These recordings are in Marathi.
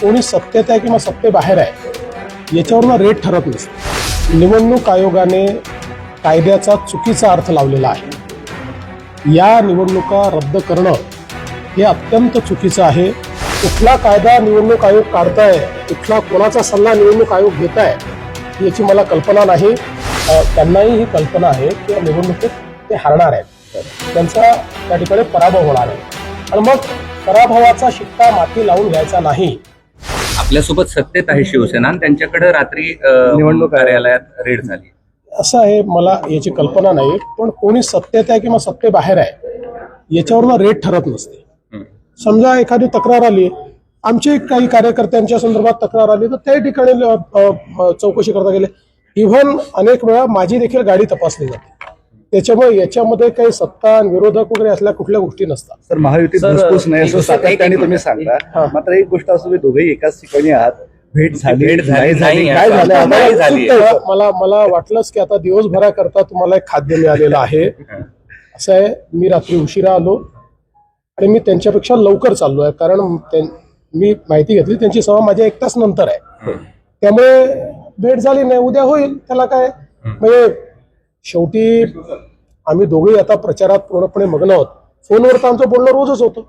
कोणी सत्तेत आहे किंवा सत्तेबाहेर आहे याच्यावरनं रेट ठरत नसते. निवडणूक आयोगाने कायद्याचा चुकीचा अर्थ लावलेला आहे. या निवडणुका रद्द करणं हे अत्यंत चुकीचं आहे. कुठला कायदा निवडणूक आयोग काढताय कुठला कोणाचा सल्ला निवडणूक आयोग घेत आहे याची मला कल्पना नाही. त्यांनाही ही कल्पना आहे की या निवडणुकीत ते हारणार आहेत. त्यांचा त्या ठिकाणी पराभव होणार आहे. आणि मग पराभवाचा शिक्का माती लावून घ्यायचा नाही. आपल्यासोबत सत्तेत आहे शिवसेना आणि त्यांच्याकडे रात्री निवडणूक कार्यालयात रेड झाली. असं आहे मला याची कल्पना नाही पण कोणी सत्तेत आहे किंवा सत्तेबाहेर आहे याच्यावरनं रेट ठरत नसते. समजा एखादी तक्रार आली आमचे काही कार्यकर्त्यांच्या संदर्भात तक्रार आली तर त्या ठिकाणी चौकशी करता गेले. इव्हन अनेक वेळा माझी देखील गाडी तपासली जाते. त्याच्यामुळे याच्यामध्ये काही सत्ता आणि विरोधक वगैरे असल्या कुठल्या गोष्टी नसतात. सर महायुतीत सर, घुसघुस नाही असं सातत्याने तुम्ही. सांगता मात्र एक गोष्ट असं तुम्ही दोघेही एकाच ठिकाणी आहात. भेट झाली भेट झाली नाही झाली? नाही काय झालं. मला मला मला वाटलंच की आता दिवसभराकरता तुम्हाला एक खाद्य मिळालेलं आहे. असं आहे मी रात्री उशिरा आलो आणि मी त्यांच्यापेक्षा लवकर चाललो आहे. कारण मी माहिती घेतली त्यांची सभा माझ्या एक तास नंतर आहे. त्यामुळे भेट झाली नाही उद्या होईल त्याला काय? म्हणजे शेवटी आम्ही दोघेही आता प्रचारात पूर्णपणे मग्न आहोत. फोनवर तर आमचं बोलणं रोजच होतं.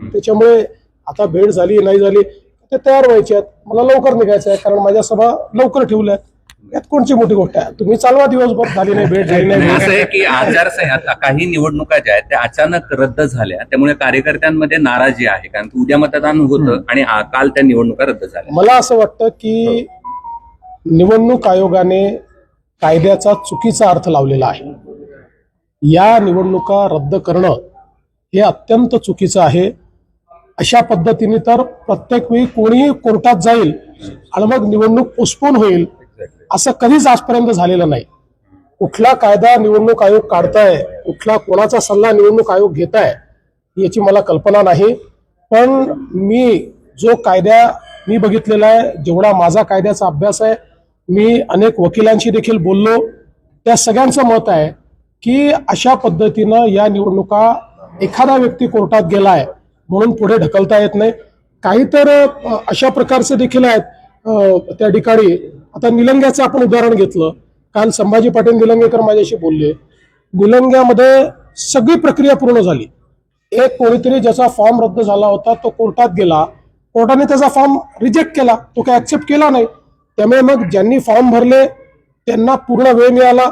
त्याच्यामुळे आता भेट झाली नाही झाली ते तयार व्हायचे आहेत. मला लवकर निघायचं आहे कारण माझ्या सभा लवकर ठेवल्या आहेत. यात कोणची मोठी गोष्ट आहे? तुम्ही चालवा दिवसभर झाली नाही भेट झाली नाही असं आहे की आचारसंहिता काही निवडणुका ज्या आहेत त्या अचानक रद्द झाल्या. त्यामुळे कार्यकर्त्यांमध्ये नाराजी आहे कारण की उद्या मतदान होतं आणि काल त्या निवडणुका रद्द झाल्या. मला असं वाटतं की निवडणूक आयोगाने कायद्याचा चुकीचा अर्थ लावलेला आहे. या निवडणुका रद्द करणं हे अत्यंत चुकीचं आहे. अशा पद्धतीने तर प्रत्येक वेळी कोणीही कोर्टात जाईल आणि मग निवडणूक पोस्टपोन होईल असं कधीच आजपर्यंत झालेलं नाही. कुठला कायदा निवडणूक आयोग काढताय कुठला कोणाचा सल्ला निवडणूक आयोग घेत आहे याची मला कल्पना नाही. पण मी जो कायद्या मी बघितलेला आहे जेवढा माझा कायद्याचा अभ्यास आहे मी अनेक वकिलांशी देखील बोललो. त्या सगळ्यांचं मत आहे की अशा पद्धतीनं या निवडणुका एखादा व्यक्ती कोर्टात गेलाय म्हणून पुढे ढकलता येत नाही. काही तर अशा प्रकारचे देखील आहेत. त्या ठिकाणी आता निलंग्याचं आपण उदाहरण घेतलं. काल संभाजी पाटील निलंगेकर माझ्याशी बोलले. निलंग्यामध्ये सगळी प्रक्रिया पूर्ण झाली. एक कोणीतरी ज्याचा फॉर्म रद्द झाला होता तो कोर्टात गेला. कोर्टाने त्याचा फॉर्म रिजेक्ट केला. तो काही ऍक्सेप्ट केला नाही? त्यामुळे मग ज्यांनी फॉर्म भरले त्यांना पूर्ण वेळ मिळाला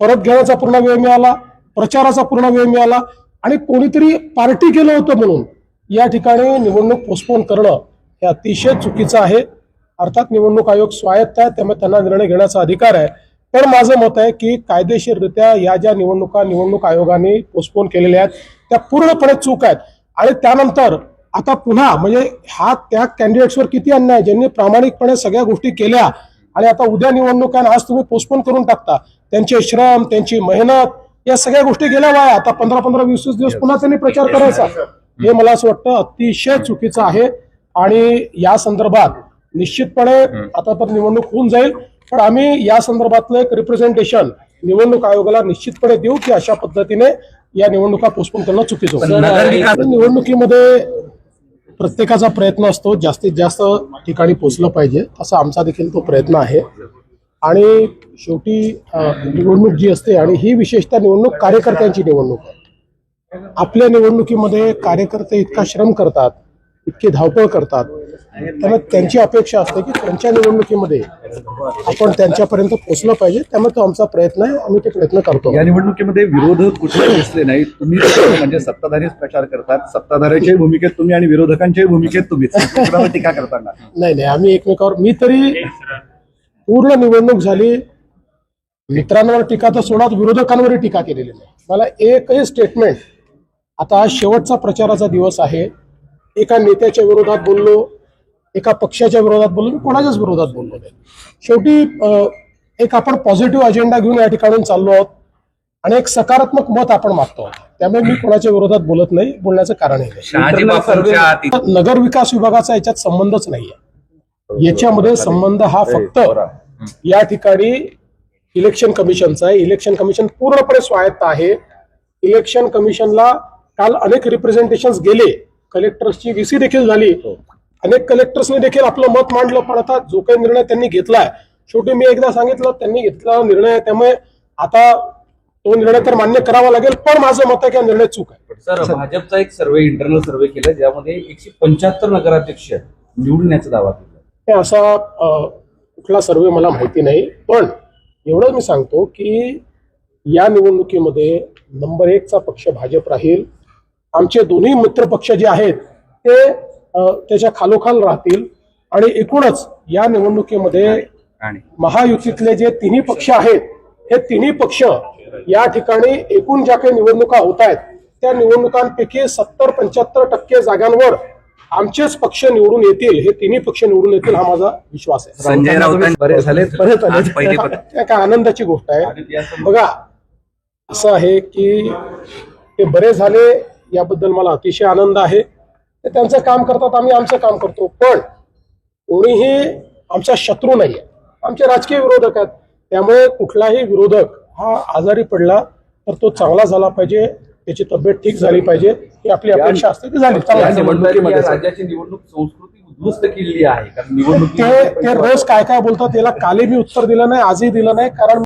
परत घेण्याचा पूर्ण वेळ मिळाला प्रचाराचा पूर्ण वेळ मिळाला आणि कोणीतरी पार्टी केलं होतं म्हणून या ठिकाणी निवडणूक पोस्टपोन करणं हे अतिशय चुकीचं आहे. अर्थात निवडणूक आयोग स्वायत्त आहे त्यामुळे त्यांना निर्णय घेण्याचा अधिकार आहे. पण माझं मत आहे की कायदेशीररित्या या ज्या निवडणुका निवडणूक आयोगाने पोस्टपोन केलेल्या आहेत त्या पूर्णपणे चूक आहेत. आणि त्यानंतर आता पुन्हा म्हणजे हा त्या कॅन्डिडेट्सवर किती अन्याय? ज्यांनी प्रामाणिकपणे सगळ्या गोष्टी केल्या आणि आता उद्या निवडणूक आहे आणि आज तुम्ही पोस्टपोन करून टाकता. त्यांचे श्रम त्यांची मेहनत या सगळ्या गोष्टी गेल्या वाया आता पंधरा पंधरा वीस वीस दिवस पुन्हा त्यांनी प्रचार करायचा. हे मला असं वाटतं अतिशय चुकीचं आहे. आणि या संदर्भात निश्चितपणे आता तर निवडणूक होऊन जाईल. पण आम्ही या संदर्भातलं एक रिप्रेझेंटेशन निवडणूक आयोगाला निश्चितपणे देऊ की अशा पद्धतीने या निवडणुका पोस्टपोन करणं चुकीचं निवडणुकीमध्ये प्रत्येकाचा प्रयत्न असतो जास्तीत जास्त ठिकाणी पोचलं पाहिजे असा आमचा देखील तो प्रयत्न आहे. आणि शेवटी निवडणूक जी असते आणि ही विशेषतः निवडणूक कार्यकर्त्यांची निवडणूक आहे. आपल्या निवडणुकीमध्ये कार्यकर्ते इतका श्रम करतात इतकी धावपळ करतात. त्यामुळे त्यांची अपेक्षा असते की त्यांच्या निवडणुकीमध्ये आपण त्यांच्यापर्यंत पोहोचलं पाहिजे. त्यामुळे तो आमचा प्रयत्न आहे. आम्ही ते प्रयत्न करतो. या निवडणुकीमध्ये विरोधक कुठले दिसले नाही तुम्ही म्हणजे सत्ताधारीच प्रचार करतात. सत्ताधाऱ्याच्याही भूमिकेत तुम्ही आणि विरोधकांच्याही भूमिकेत कुणावर टीका करताना नाही नाही. आम्ही एकमेकावर मी तरी पूर्ण निवडणूक झाली. मित्रांवर टीका तर सोडाच विरोधकांवरही टीका केलेली नाही. मला एकही स्टेटमेंट आता शेवटचा प्रचाराचा दिवस आहे. एका नेत्याच्या विरोधात बोललो एका पक्षाच्या विरोधात बोललो मी कोणाच्याच विरोधात बोललो नाही. शेवटी एक आपण पॉझिटिव्ह अजेंडा घेऊन या ठिकाणी चाललो आहोत आणि एक सकारात्मक मत आपण मागतो आहोत. त्यामुळे मी कोणाच्या विरोधात बोलत नाही बोलण्याचं कारणही नाही. नगर विकास विभागाचा याच्यात संबंधच नाहीये. याच्यामध्ये संबंध हा फक्त या ठिकाणी इलेक्शन कमिशनचा आहे. इलेक्शन कमिशन पूर्णपणे स्वायत्त आहे. इलेक्शन कमिशनला काल अनेक रिप्रेझेंटेशन गेले. कलेक्टर्सची व्हीसी देखील झाली. अनेक कलेक्टर्सनी देखील आपलं मत मांडलं पण आता जो काही निर्णय त्यांनी घेतलाय शेवटी मी एकदा सांगितलं त्यांनी घेतला निर्णय त्यामुळे आता तो निर्णय तर मान्य करावा लागेल पण माझं मत आहे की हा निर्णय चूक आहे. सर भाजपचा एक सर्वे इंटरनल सर्वे केला ज्यामध्ये एकशे पंच्याहत्तर नगराध्यक्ष निवडून येण्याचा दावा केला हे असा कुठला सर्वे मला माहिती नाही पण एवढं मी सांगतो की या निवडणुकीमध्ये नंबर एकचा पक्ष भाजप राहील आमचे दोन्ही मित्र पक्ष जे आहेत ते त्याच्या खालोखाल राहतील. आणि एकूणच या निवडणुकीमध्ये आणि महायुतीतले जे तिन्ही पक्ष आहेत हे तिन्ही पक्ष या ठिकाणी एकूण ज्या काही निवडणुका होत आहेत त्या निवडणुकांपैकी सत्तर पंच्याहत्तर टक्के जागांवर आमचेच पक्ष निवडून येतील हे तिन्ही पक्ष निवडून येतील हा माझा विश्वास आहे. बरे झाले काय आनंदाची गोष्ट आहे. बघा असं आहे की ते बरे झाले याबद्दल मला अतिशय आनंद आहे. ते त्यांचं काम करतात आम्ही आमचं काम करतो. पण कोणीही आमचा शत्रू नाही आहे आमचे राजकीय विरोधक आहेत. त्यामुळे कुठलाही विरोधक हा आजारी पडला तर तो चांगला झाला पाहिजे. त्याची तब्येत ठीक झाली पाहिजे. ही आपली अपेक्षा असते ती झाली. राज्याची निवडणूक संस्कृती उद्ध्वस्त केलेली आहे. कारण निवडणूक ते ते रोज काय काय बोलतात याला कालही मी उत्तर दिलं नाही आजही दिलं नाही. कारण